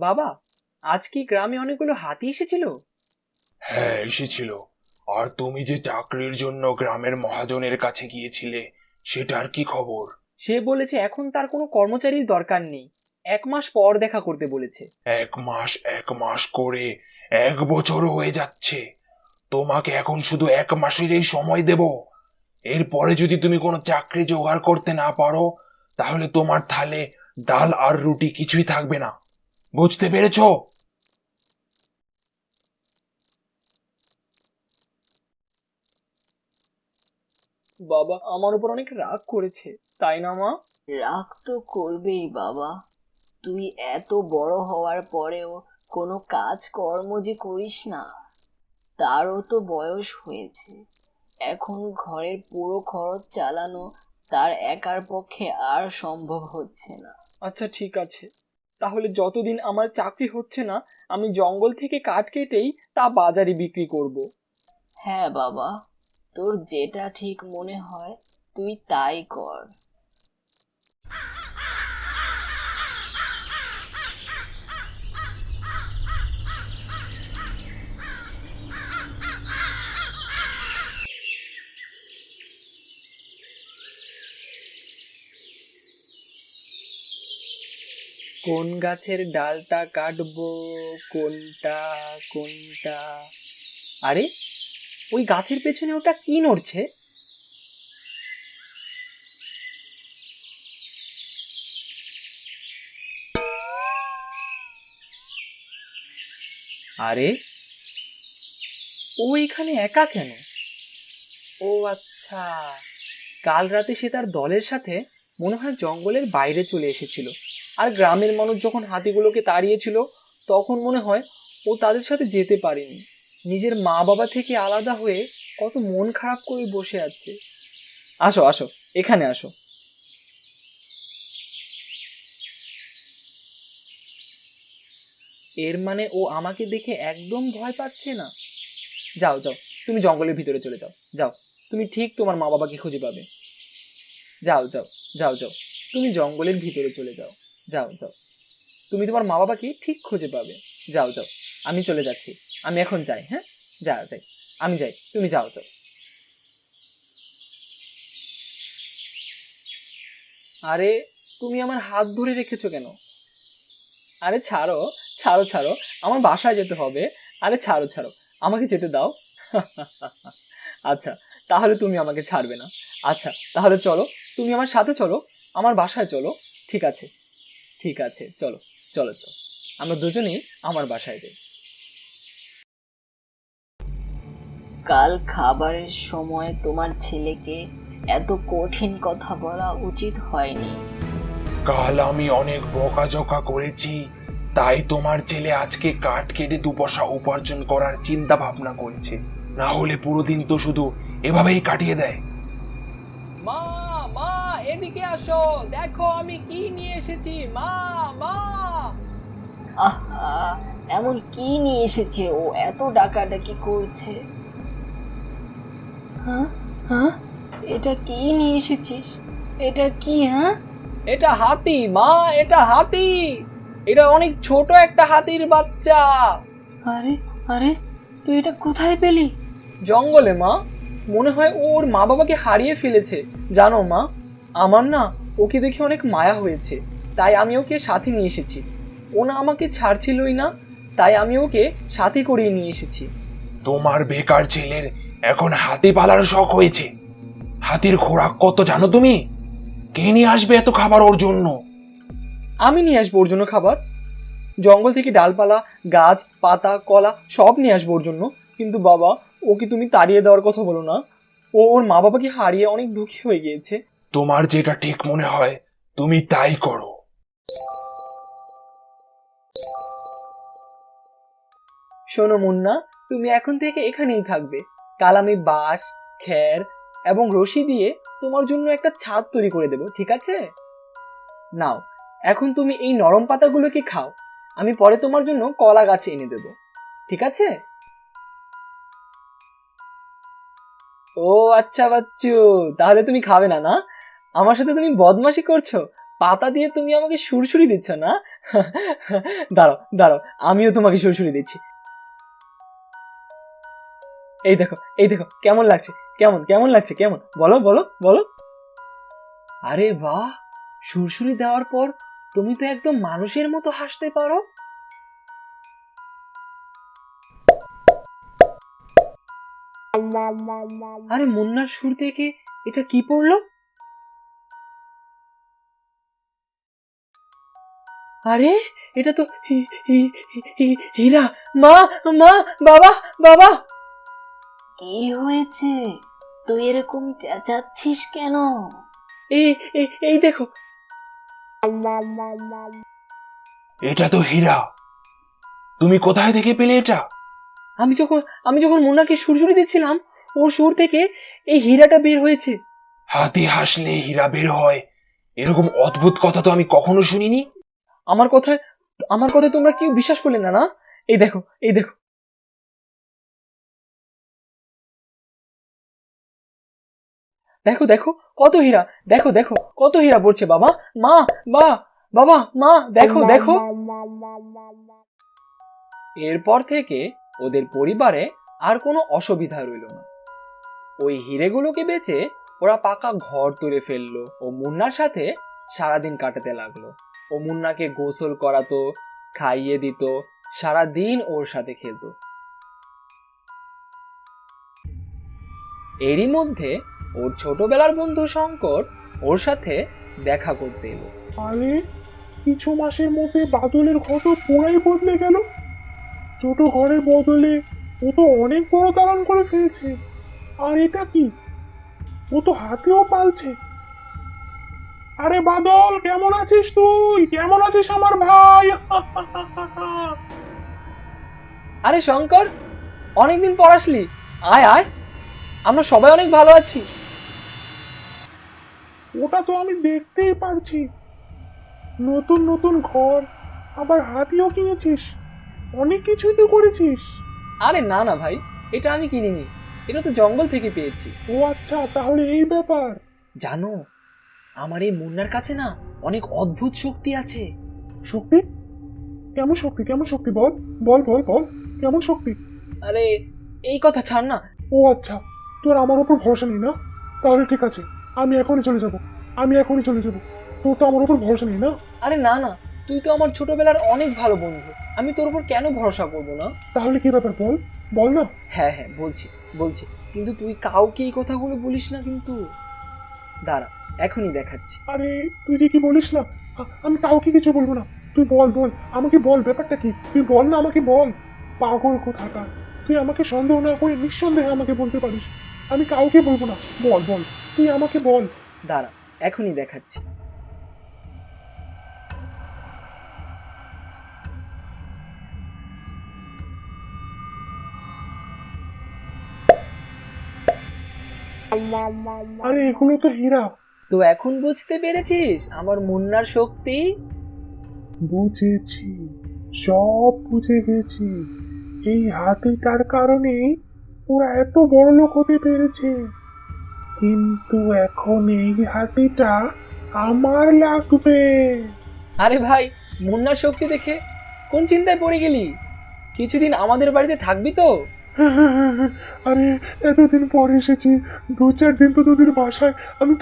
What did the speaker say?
বাবা আজ কি গ্রামে অনেকগুলো হাতি এসেছিল? হ্যাঁ এসেছিল। আর তুমি যে চাকরির জন্য গ্রামের মহাজনের কাছে গিয়েছিলে সেটার কি খবর? সে বলেছে এখন তার কোনো কর্মচারীর দরকার নেই। এক মাস পর দেখা করতে বলেছে। এক মাস এক মাস করে এক বছর হয়ে যাচ্ছে। তোমাকে এখন শুধু এক মাসেরই সময় দেব। এরপরে যদি তুমি কোনো চাকরি জোগাড় করতে না পারো তাহলে তোমার থালে ডাল আর রুটি কিছুই থাকবে না। বুঝতে পেরেছ বাবা আমার উপর অনেক রাগ করেছে তাই না মা? রাগ তো করবেই বাবা। তুই এত বড় হওয়ার পরেও কোনো কাজ কর্ম যে করিস না তারও তো বয়স হয়েছে। এখন ঘরের পুরো খরচ চালানো তার একার পক্ষে আর সম্ভব হচ্ছে না। আচ্ছা ঠিক আছে। তাহলে যতদিন আমার চাকরি হচ্ছে না, আমি জঙ্গল থেকে কাঠ কেটেই তা বাজারে বিক্রি করব। হ্যাঁ বাবা, তোর যেটা ঠিক মনে হয়, তুই তাই কর কোন গাছের ডালটা কাটবো, কোনটা কোনটা? আরে, ওই গাছের পেছনে ওটা কি নড়ছে? আরে, ও এখানে একা কেন? ও আচ্ছা কাল রাতে সে তার দলের সাথে মনে হয় জঙ্গলের বাইরে চলে এসেছিল। আর গ্রামের মানুষ যখন হাতিগুলোকে তাড়িয়েছিল, তখন মনে হয় ও তাদের সাথে যেতে পারেনি। নিজের মা বাবা থেকে আলাদা হয়ে কত মন খারাপ করে বসে আছে। আসো আসো, এখানে আসো। এর মানে ও আমাকে দেখে একদম ভয় পাচ্ছে না? যাও যাও, তুমি জঙ্গলের ভিতরে চলে যাও। যাও, তুমি ঠিক তোমার মা বাবাকে খুঁজে পাবে। যাও যাও যাও যাও, তুমি জঙ্গলের ভিতরে চলে যাও। যাও যাও। তুমি তোমার মা বাবাকে ঠিক খুঁজে পাবে। যাও যাও। আমি চলে যাচ্ছি। আমি এখন যাই হ্যাঁ? যাও যাই। আমি যাই। তুমি যাও যাও। আরে, তুমি আমার হাত ধরে রেখেছো কেন? আরে, ছাড়ো ছাড়ো ছাড়ো। আমার বাসায় যেতে হবে। আরে, ছাড়ো ছাড়ো। আমাকে যেতে দাও। আচ্ছা তাহলে তুমি আমাকে ছাড়বে না। আচ্ছা তাহলে চলো। তুমি আমার সাথে চলো। আমার বাসায় চলো। ঠিক আছে। ঠিক আছে চলো চলো চলো। আমরা দুজনেই আমার বাসায় যাই। কাল খাবারের সময় তোমার ছেলেকে এত কঠিন কথা বলা উচিত হয়নি। কাল আমি অনেক বকাঝকা করেছি তাই তোমার ছেলে আজকে কাঠ কেটে দু পয়সা উপার্জন করার চিন্তা ভাবনা করেছে। না হলে পুরো দিন তো শুধু এভাবেই কাটিয়ে দেয়। মা মা! এদিকে আসো দেখো আমি কি নিয়ে এসেছি। মা মা। আহা এমন কি নিয়ে এসেছে? ও এত ডাকাডাকি করছে। হ্যাঁ হ্যাঁ এটা কি নিয়ে এসেছিস? এটা কি হ্যাঁ? এটা হাতি মা এটা হাতি। এটা অনেক ছোট একটা হাতির বাচ্চা। আরে আরে তুই এটা কোথায় পেলি? জঙ্গলে মা। মনে হয় ও ওর মা বাবাকে হারিয়ে ফেলেছে। জানো মা আমার না ওকে দেখে অনেক মায়া হয়েছে তাই আমি ওকে সাথে নিয়ে এসেছি। ও না আমাকে ছাড়ছিলই না তাই আমি ওকে সাথে করিয়ে নিয়ে এসেছি। তোমার বেকার ছেলের এখন হাতি পালার শখ হয়েছে। হাতির খোরাক কত জানো তুমি? কে নিয়ে আসবে এত খাবার ওর জন্য? আমি নিয়ে আসব ওর জন্য খাবার। জঙ্গল থেকে ডালপালা গাছ পাতা কলা সব নিয়ে আসব ওর জন্য। কিন্তু বাবা ওকে তুমি তাড়িয়ে দেওয়ার কথা বলো না। ও ওর মা বাবাকে হারিয়ে অনেক দুঃখী হয়ে গিয়েছে। তোমার যেটা ঠিক মনে হয়, তুমি তাই করো। শোনো মুন্না, তুমি এখন থেকে এখানেই থাকবে। কাল আমি বাঁশ খ্যার এবং রশি দিয়ে তোমার জন্য একটা ছাদ তৈরি করে দেবো, ঠিক আছে? নাও, এখন তুমি এই নরম পাতাগুলোকে খাও। আমি পরে তোমার জন্য কলা গাছ এনে দেবো, ঠিক আছে? ও আচ্ছা বাচ্চু, তাহলে তুমি খাবে না না? আমার সাথে তুমি বদমাশি করছ? পাতা দিয়ে তুমি আমাকে সুরসুরি দিচ্ছ, না? দাঁড়াও দাঁড়াও, আমিও তোমাকে সুরসুরি দিচ্ছি। এই দেখো এই দেখো, কেমন লাগছে? কেমন কেমন লাগছে? কেমন? বলো বলো বলো। আরে বাহ! সুরসুরি দেওয়ার পর তুমি তো একদম মানুষের মতো হাসতে পারো। আরে মুন্নার সুর থেকে এটা কি পড়ল? আরে এটা তো হি- হি- হি- হি- হীরা। মা মা বাবা বাবা। কি হয়েছে? তুই এরকম চেঁচাচ্ছিস কেন? এই এই এই দেখো। এটা তো হীরা। তুমি কোথায় থেকে পেলে এটা? আমি যখন আমি যখন মুন্নাকে সুরসুরি দিচ্ছিলাম ওর সুর থেকে এই হীরাটা বের হয়েছে। হাতি হাসলে হীরা বের হয়। এরকম অদ্ভুত কথা তো আমি কখনো শুনিনি। আমার কথায় আমার কথায় তোমরা কেউ বিশ্বাস করলে না না? এই দেখো এই দেখো। দেখো দেখো, কত হীরা, দেখো দেখো, কত হীরা পড়ছে, বাবা। মা, বা, বাবা, মা, দেখো দেখো। এরপর থেকে ওদের পরিবারে আর কোনো অসুবিধা রইল না। ওই হিরেগুলোকে বেচে ওরা পাকা ঘর তুলে ফেলল ও মুন্নার সাথে সারাদিন কাটাতে লাগল। ও মুন্নাকে গোসল করাতো, খাইয়ে দিত, সারাদিন ওর সাথে খেলতো। এরই মধ্যে ওর ছোটবেলার বন্ধু শঙ্কর ওর সাথে দেখা করতে এলো। আরে, কিছু মাসের মধ্যে বাদলের ঘর পুরাই বদলে গেল। ছোট ঘরের বদলে ও তো অনেক বড় দালান করে ফেলেছে। আর এটা কি? ও তো হাতেও পালছে। আরে বাদল কেমন আছিস তুই? কেমন আছিস আমার ভাই? আরে শঙ্কর অনেকদিন পর আসলি। আয় আয়। আমরা সবাই অনেক ভালো আছি। ওটা তো আমি দেখতেই পারছি। নতুন নতুন ঘর আবার হাতিও কিনেছিস। অনেক কিছুই তো করেছিস। আরে না না ভাই এটা আমি কিনিনি। এটা তো জঙ্গল থেকে পেয়েছি। ও আচ্ছা তাহলে এই ব্যাপার। জানো আমার এই মুন্নার কাছে না অনেক অদ্ভুত শক্তি আছে। শক্তি? কেমন শক্তি? কেমন শক্তি? বল বল বল বল। কেমন শক্তি? আরে এই কথা ছাড় না। ও আচ্ছা তোর আমার উপর ভরসা নেই না? তাহলে ঠিক আছে আমি এখনই চলে যাব আমি এখনই চলে যাব। তোর তো আমার উপর ভরসা নেই না? আরে না না তুই তো আমার ছোটবেলার অনেক ভালো বন্ধু। আমি তোর উপর কেন ভরসা করব না? তাহলে কি ব্যাপার বল? বল না। হ্যাঁ হ্যাঁ বলছি বলছি। কিন্তু তুই কাউকে এই কথাগুলো বলিস না কিন্তু। দাঁড়া এখনই দেখাচ্ছি। আরে তুই যে কি বলিস না? আমি কাউকে কিছু বলব না। তুই বল বল। আমাকে বল ব্যাপারটা কি? তুই বল না আমাকে বল। পাগল কোথাকার। তুই আমাকে সন্দেহ না করে নিঃসন্দেহে আমাকে বলতে পারিস। আমি কাউকে বলব না। বল বল। তুই আমাকে বল। দাঁড়া এখনই দেখাচ্ছি। আরে এগুলো তো হীরা। তো এখন বুঝতে পেরেছিস আমার মুন্নার শক্তি? বুঝেছি সব বুঝে গেছি। এই হাতিটার কারণে ওরা এত বড় লোক হতে পেরেছে। কিন্তু এখন এই হাতিটা আমার লাগবে। আরে ভাই মুন্নার শক্তি দেখে কোন চিন্তায় পড়ে গেলি? কিছুদিন আমাদের বাড়িতে থাকবি তো? আরে এতদিন পরে এসেছি দু চার দিন তো তোদের বাসায় আমি